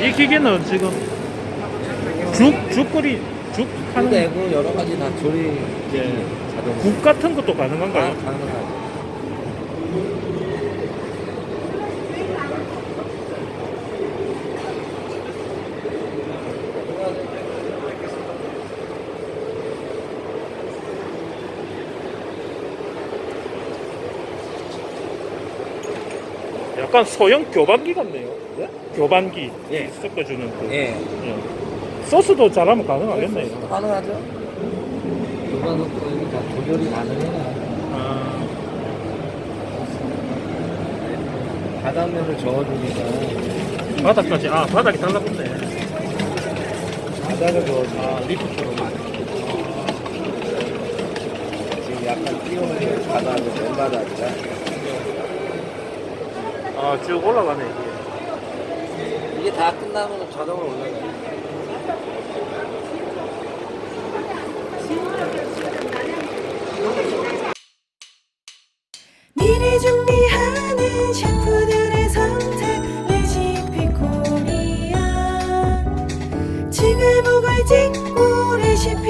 이 기계는 지금 죽, 죽 끓이, 죽 하는 되고 여러 가지 다 조리 예. 자동. 국 같은 것도 아, 가능한가요? 가능하죠. 약간 소형 교반기 같네요. 네? 교반기 예. 섞어주는 그. 예. 예. 소스도 잘하면 가능하겠네요. 가능하죠. 요가놓고 여기 다 조절이 가능해요. 아, 바닥면을 저어주니까 바닥까지, 아, 바닥이 달라붙네. 바닥을 저어주니까 아, 리프트로. 지금 약간 띄우는 바닥은 맨바닥이라 쭉 올라가네, 이게. 이게 다 끝나면 자동으로 올라가 미리 준비하는 셰프들의 선택 레시피 코리아 지금 보고 찍고 레시피